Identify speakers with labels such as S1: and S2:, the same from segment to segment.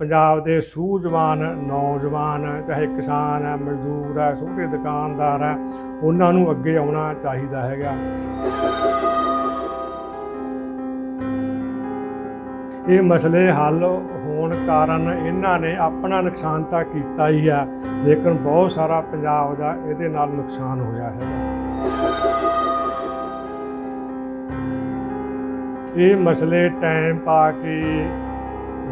S1: ਪੰਜਾਬ ਦੇ ਸੂਝਵਾਨ ਨੌਜਵਾਨ, ਚਾਹੇ ਕਿਸਾਨ ਹੈ, ਮਜ਼ਦੂਰ ਹੈ, ਛੋਟੇ ਦੁਕਾਨਦਾਰ ਹੈ, ਉਹਨਾਂ ਨੂੰ ਅੱਗੇ ਆਉਣਾ ਚਾਹੀਦਾ ਹੈਗਾ। ਇਹ ਮਸਲੇ ਹੱਲ ਹੋਣ ਕਾਰਨ ਇਹਨਾਂ ਨੇ ਆਪਣਾ ਨੁਕਸਾਨ ਤਾਂ ਕੀਤਾ ਹੀ ਆ ਲੇਕਿਨ ਬਹੁਤ ਸਾਰਾ ਪੰਜਾਬ ਦਾ ਇਹਦੇ ਨਾਲ ਨੁਕਸਾਨ ਹੋਇਆ ਹੈ ਇਹ ਮਸਲੇ ਟਾਈਮ ਪਾ ਕੇ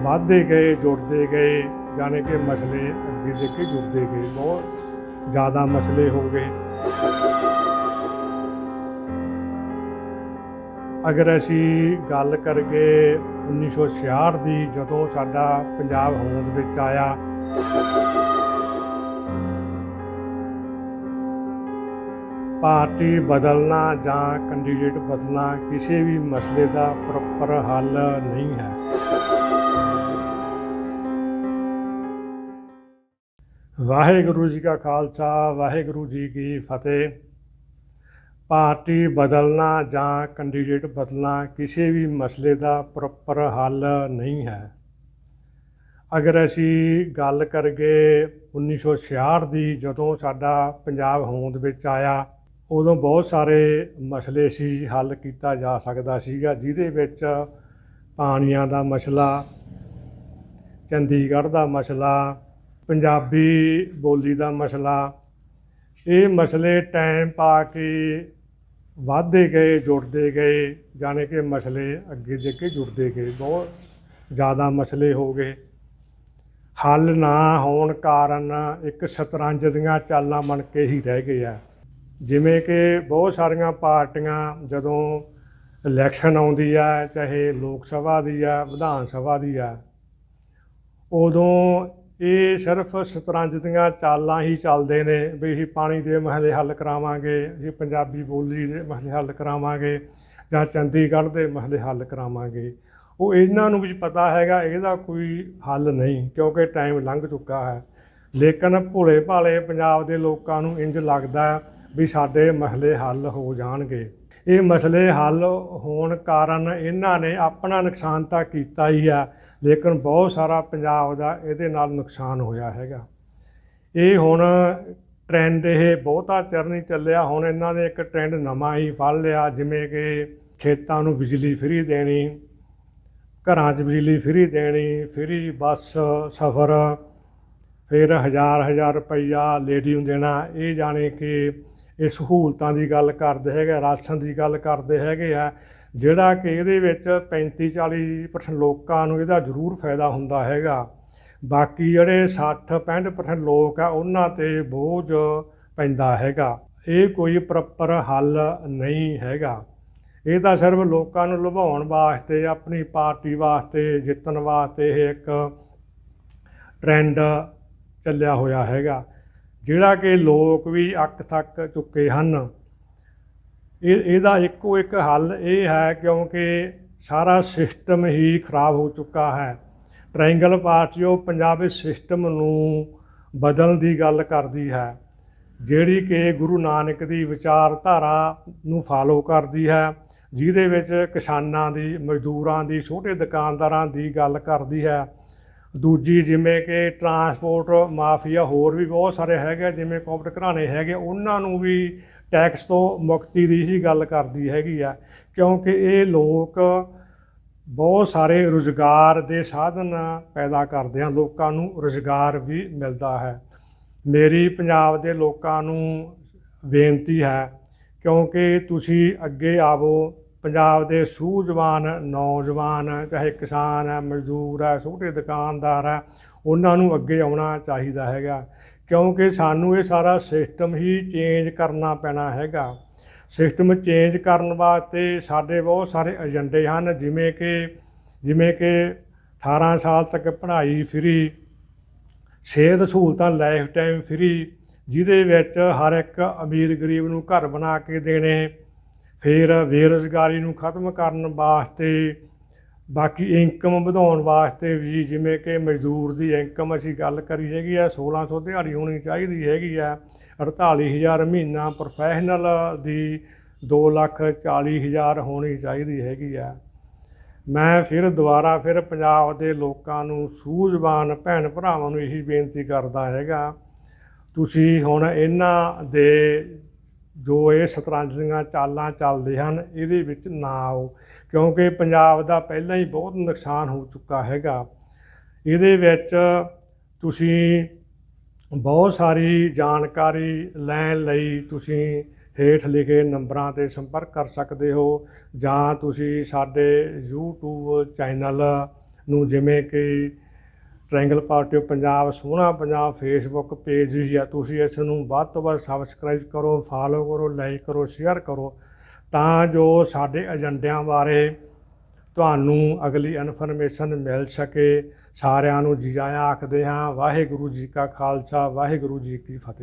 S1: ਵੱਧਦੇ ਗਏ, ਜੁੜਦੇ ਗਏ, ਜਾਣੇ ਕਿ ਮਸਲੇ ਅੱਗੇ ਦੇ ਕੇ ਜੁੜਦੇ ਗਏ, ਬਹੁਤ ਜ਼ਿਆਦਾ ਮਸਲੇ ਹੋ ਗਏ। ਅਗਰ ਅਸੀਂ ਗੱਲ ਕਰਗੇ 1966 ਦੀ ਜਦੋਂ ਸਾਡਾ ਪੰਜਾਬ ਹੋਂਦ ਵਿੱਚ ਆਇਆ, ਪਾਰਟੀ ਬਦਲਣਾ ਜਾਂ ਕੈਂਡੀਡੇਟ ਬਦਲਣਾ ਕਿਸੇ ਵੀ ਮਸਲੇ ਦਾ ਪ੍ਰੋਪਰ ਹੱਲ ਨਹੀਂ ਹੈ। ਵਾਹਿਗੁਰੂ ਜੀ ਕਾ ਖਾਲਸਾ, ਵਾਹਿਗੁਰੂ ਜੀ ਕੀ ਫਤਿਹ। ਪਾਰਟੀ ਬਦਲਣਾ ਜਾਂ ਕੈਂਡੀਡੇਟ ਬਦਲਣਾ ਕਿਸੇ ਵੀ ਮਸਲੇ ਦਾ ਪ੍ਰੋਪਰ ਹੱਲ ਨਹੀਂ ਹੈ। ਅਗਰ ਅਸੀਂ ਗੱਲ ਕਰਗੇ 1966 ਦੀ, ਜਦੋਂ ਸਾਡਾ ਪੰਜਾਬ ਹੋਂਦ ਵਿੱਚ ਆਇਆ, ਉਦੋਂ ਬਹੁਤ ਸਾਰੇ ਮਸਲੇ ਸੀ, ਹੱਲ ਕੀਤਾ ਜਾ ਸਕਦਾ ਸੀਗਾ, ਜਿਹਦੇ ਵਿੱਚ ਪਾਣੀਆਂ ਦਾ ਮਸਲਾ, ਚੰਡੀਗੜ੍ਹ ਦਾ ਮਸਲਾ ਪੰਜਾਬੀ ਬੋਲੀ ਦਾ ਮਸਲਾ। ਇਹ ਮਸਲੇ ਟਾਈਮ ਪਾ ਕੇ ਵੱਧਦੇ ਗਏ, ਜੁੜਦੇ ਗਏ, ਜਾਣੇ ਕਿ ਮਸਲੇ ਅੱਗੇ ਦੇ ਕੇ ਜੁੜਦੇ ਗਏ। ਬਹੁਤ ਜ਼ਿਆਦਾ ਮਸਲੇ ਹੋ ਗਏ। ਹੱਲ ਨਾ ਹੋਣ ਕਾਰਨ ਇੱਕ ਸ਼ਤਰੰਜ ਦੀਆਂ ਚਾਲਾਂ ਬਣ ਕੇ ਹੀ ਰਹਿ ਗਏ ਆ। ਜਿਵੇਂ ਕਿ ਬਹੁਤ ਸਾਰੀਆਂ ਪਾਰਟੀਆਂ ਜਦੋਂ ਇਲੈਕਸ਼ਨ ਆਉਂਦੀ ਆ, ਚਾਹੇ ਲੋਕ ਸਭਾ ਦੀ ਆ, ਵਿਧਾਨ ਸਭਾ ਦੀ ਆ, ਉਦੋਂ ਇਹ ਸਿਰਫ ਸ਼ਤਰੰਜ ਦੀਆਂ ਚਾਲਾਂ ਹੀ ਚੱਲਦੇ ਨੇ ਵੀ ਅਸੀਂ ਪਾਣੀ ਦੇ ਮਸਲੇ ਹੱਲ ਕਰਾਵਾਂਗੇ, ਅਸੀਂ ਪੰਜਾਬੀ ਬੋਲੀ ਦੇ ਮਸਲੇ ਹੱਲ ਕਰਾਵਾਂਗੇ ਜਾਂ ਚੰਡੀਗੜ੍ਹ ਦੇ ਮਸਲੇ ਹੱਲ ਕਰਾਵਾਂਗੇ। ਉਹ ਇਹਨਾਂ ਨੂੰ ਵੀ ਪਤਾ ਹੈਗਾ, ਇਹਦਾ ਕੋਈ ਹੱਲ ਨਹੀਂ ਕਿਉਂਕਿ ਟਾਈਮ ਲੰਘ ਚੁੱਕਾ ਹੈ। ਲੇਕਿਨ ਭੋਲੇ ਭਾਲੇ ਪੰਜਾਬ ਦੇ ਲੋਕਾਂ ਨੂੰ ਇੰਜ ਲੱਗਦਾ ਵੀ ਸਾਡੇ ਮਸਲੇ ਹੱਲ ਹੋ ਜਾਣਗੇ। ਇਹ ਮਸਲੇ ਹੱਲ ਹੋਣ ਕਾਰਨ ਇਹਨਾਂ ਨੇ ਆਪਣਾ ਨੁਕਸਾਨ ਤਾਂ ਕੀਤਾ ਹੀ ਆ ਲੇਕਿਨ ਬਹੁਤ ਸਾਰਾ ਪੰਜਾਬ ਦਾ ਇਹਦੇ ਨਾਲ ਨੁਕਸਾਨ ਹੋਇਆ ਹੈਗਾ। ਇਹ ਹੁਣ ਟ੍ਰੈਂਡ ਇਹ ਬਹੁਤਾ ਚਿਰ ਨਹੀਂ ਚੱਲਿਆ, ਹੁਣ ਇਹਨਾਂ ਨੇ ਇੱਕ ਟ੍ਰੈਂਡ ਨਵਾਂ ਹੀ ਫੜ ਲਿਆ, ਜਿਵੇਂ ਕਿ ਖੇਤਾਂ ਨੂੰ ਬਿਜਲੀ ਫ੍ਰੀ ਦੇਣੀ, ਘਰਾਂ 'ਚ ਬਿਜਲੀ ਫ੍ਰੀ ਦੇਣੀ, ਫ੍ਰੀ ਬੱਸ, ਸਫ਼ਰ, ਫਿਰ ਹਜ਼ਾਰ ਹਜ਼ਾਰ ਰੁਪਈਆ ਲੇਡੀ ਨੂੰ ਦੇਣਾ। ਇਹ ਜਾਣੇ ਕਿ ਇਹ ਸਹੂਲਤਾਂ ਦੀ ਗੱਲ ਕਰਦੇ ਹੈਗੇ, ਰਾਸ਼ਨ ਦੀ ਗੱਲ ਕਰਦੇ ਹੈਗੇ ਆ। ਜਿਹੜਾ ਕਿ ਇਹਦੇ ਵਿੱਚ 35 40% ਲੋਕਾਂ ਨੂੰ ਇਹਦਾ ਜ਼ਰੂਰ ਫਾਇਦਾ ਹੁੰਦਾ ਹੈਗਾ। ਬਾਕੀ ਜਿਹੜੇ 60 65% ਲੋਕ ਆ, ਉਹਨਾਂ ਤੇ ਬੋਝ ਪੈਂਦਾ ਹੈਗਾ। ਇਹ ਕੋਈ ਪ੍ਰੋਪਰ ਹੱਲ ਨਹੀਂ ਹੈਗਾ। ਇਹ ਤਾਂ ਸਿਰਫ ਲੋਕਾਂ ਨੂੰ ਲੁਭਾਉਣ ਵਾਸਤੇ, ਆਪਣੀ ਪਾਰਟੀ ਵਾਸਤੇ, ਜਿੱਤਣ ਵਾਸਤੇ ਇਹ ਇੱਕ ਟ੍ਰੈਂਡ ਚੱਲਿਆ ਹੋਇਆ ਹੈਗਾ। ਜਿਹੜਾ ਕਿ ਲੋਕ ਵੀ ਅੱਕ ਥੱਕ ਚੁੱਕੇ ਹਨ। ਇਹ, ਇਹਦਾ ਇੱਕੋ ਇੱਕ ਹੱਲ ਇਹ ਹੈ ਕਿਉਂਕਿ ਸਾਰਾ ਸਿਸਟਮ ਹੀ ਖਰਾਬ ਹੋ ਚੁੱਕਾ ਹੈ। ਟ੍ਰਾਇੰਗਲ ਪਾਰਟੀ ਉਹ ਪੰਜਾਬੀ ਸਿਸਟਮ ਨੂੰ ਬਦਲਣ ਦੀ ਗੱਲ ਕਰਦੀ ਹੈ, ਜਿਹੜੀ ਕਿ ਗੁਰੂ ਨਾਨਕ ਦੀ ਵਿਚਾਰਧਾਰਾ ਨੂੰ ਫਾਲੋ ਕਰਦੀ ਹੈ, ਜਿਹਦੇ ਵਿੱਚ ਕਿਸਾਨਾਂ ਦੀ, ਮਜ਼ਦੂਰਾਂ ਦੀ, ਛੋਟੇ ਦੁਕਾਨਦਾਰਾਂ ਦੀ ਗੱਲ ਕਰਦੀ ਹੈ। ਦੂਜੀ ਜਿਵੇਂ ਕਿ ਟਰਾਂਸਪੋਰਟ ਮਾਫੀਆ ਹੋਰ ਵੀ ਬਹੁਤ ਸਾਰੇ ਹੈਗੇ ਜਿਵੇਂ ਕਾਰਪੋਰੇਟ ਘਰਾਣੇ ਹੈਗੇ, ਉਹਨਾਂ ਨੂੰ ਵੀ ਟੈਕਸ ਤੋਂ ਮੁਕਤੀ ਦੀ ਹੀ ਗੱਲ ਕਰਦੀ ਹੈਗੀ ਆ। ਕਿਉਂਕਿ ਇਹ ਲੋਕ ਬਹੁਤ ਸਾਰੇ ਰੁਜ਼ਗਾਰ ਦੇ ਸਾਧਨ ਪੈਦਾ ਕਰਦੇ ਹਨ ਲੋਕਾਂ ਨੂੰ ਰੁਜ਼ਗਾਰ ਵੀ ਮਿਲਦਾ ਹੈ। ਮੇਰੀ ਪੰਜਾਬ ਦੇ ਲੋਕਾਂ ਨੂੰ ਬੇਨਤੀ ਹੈ, ਕਿਉਂਕਿ ਤੁਸੀਂ ਅੱਗੇ ਆਵੋ ਪੰਜਾਬ ਦੇ ਸੂਝਵਾਨ ਨੌਜਵਾਨ, ਚਾਹੇ ਕਿਸਾਨ ਹੈ, ਮਜ਼ਦੂਰ ਹੈ, ਛੋਟੇ ਦੁਕਾਨਦਾਰ ਹੈ, ਉਹਨਾਂ ਨੂੰ ਅੱਗੇ ਆਉਣਾ ਚਾਹੀਦਾ ਹੈਗਾ। ਕਿਉਂਕਿ ਸਾਨੂੰ ਇਹ ਸਾਰਾ ਸਿਸਟਮ ਹੀ ਚੇਂਜ ਕਰਨਾ ਪੈਣਾ ਹੈਗਾ। ਸਿਸਟਮ ਚੇਂਜ ਕਰਨ ਵਾਸਤੇ ਸਾਡੇ ਬਹੁਤ ਸਾਰੇ ਏਜੰਡੇ ਹਨ, ਜਿਵੇਂ ਕਿ ਜਿਵੇਂ ਕਿ 18 ਸਾਲ ਤੱਕ ਪੜ੍ਹਾਈ ਫ੍ਰੀ ਸਿਹਤ ਸਹੂਲਤਾਂ ਲਾਈਫ ਟਾਈਮ ਫ੍ਰੀ ਜਿਹਦੇ ਵਿੱਚ ਹਰ ਇੱਕ ਅਮੀਰ ਗਰੀਬ ਨੂੰ ਘਰ ਬਣਾ ਕੇ ਦੇਣੇ ਫਿਰ ਬੇਰੁਜ਼ਗਾਰੀ ਨੂੰ ਖਤਮ ਕਰਨ ਵਾਸਤੇ, ਬਾਕੀ ਇਨਕਮ ਵਧਾਉਣ ਵਾਸਤੇ ਵੀ ਜਿਵੇਂ ਕਿ ਮਜ਼ਦੂਰ ਦੀ ਇਨਕਮ ਅਸੀਂ ਗੱਲ ਕਰੀ ਹੈਗੀ ਆ 1600 ਦਿਹਾੜੀ ਹੋਣੀ ਚਾਹੀਦੀ ਹੈਗੀ ਆ 48000 ਮਹੀਨਾ ਪ੍ਰੋਫੈਸ਼ਨਲ ਦੀ 2 ਲੱਖ 40 ਹਜ਼ਾਰ ਹੋਣੀ ਚਾਹੀਦੀ ਹੈਗੀ ਆ। ਮੈਂ ਫਿਰ ਦੁਬਾਰਾ ਫਿਰ ਪੰਜਾਬ ਦੇ ਲੋਕਾਂ ਨੂੰ ਸੂਝਵਾਨ ਭੈਣ ਭਰਾਵਾਂ ਨੂੰ ਇਹੀ ਬੇਨਤੀ ਕਰਦਾ ਹੈਗਾ, ਤੁਸੀਂ ਹੁਣ ਇਹਨਾਂ ਦੇ ਜੋ ਇਹ ਸ਼ਤਰੰਜਲੀਆਂ ਚਾਲਾਂ ਚੱਲਦੇ ਹਨ, ਇਹਦੇ ਵਿੱਚ ਨਾ ਆਓ। ਕਿਉਂਕਿ ਪੰਜਾਬ ਦਾ ਪਹਿਲਾਂ ਹੀ ਬਹੁਤ ਨੁਕਸਾਨ ਹੋ ਚੁੱਕਾ ਹੈਗਾ। ਇਹਦੇ ਵਿੱਚ ਤੁਸੀਂ ਬਹੁਤ ਸਾਰੀ ਜਾਣਕਾਰੀ ਲੈਣ ਲਈ ਤੁਸੀਂ ਹੇਠ ਲਿਖੇ ਨੰਬਰਾਂ ਤੇ ਸੰਪਰਕ ਕਰ ਸਕਦੇ ਹੋ, ਜਾਂ ਤੁਸੀਂ ਸਾਡੇ YouTube ਚੈਨਲ ਨੂੰ ਜਿਵੇਂ ਕਿ ਟ੍ਰਾਇੰਗਲ ਪਾਰਟੀ ਆਫ ਪੰਜਾਬ ਸੋਹਣਾ ਪੰਜਾਬ ਫੇਸਬੁੱਕ ਪੇਜ ਵੀ ਆ। ਤੁਸੀਂ ਇਸ ਨੂੰ ਵੱਧ ਤੋਂ ਵੱਧ ਸਬਸਕ੍ਰਾਈਬ ਕਰੋ ਫਾਲੋ ਕਰੋ ਲਾਈਕ ਕਰੋ ਸ਼ੇਅਰ ਕਰੋ ਤਾਂ ਜੋ ਸਾਡੇ ਏਜੰਡਿਆਂ ਬਾਰੇ ਤੁਹਾਨੂੰ ਅਗਲੀ ਇਨਫੋਰਮੇਸ਼ਨ ਮਿਲ ਸਕੇ। ਸਾਰਿਆਂ ਨੂੰ ਜੀ ਆਇਆਂ ਆਖਦੇ ਹਾਂ, ਵਾਹਿਗੁਰੂ ਜੀ ਕਾ ਖਾਲਸਾ, ਵਾਹਿਗੁਰੂ ਜੀ ਕੀ ਫਤਿਹ।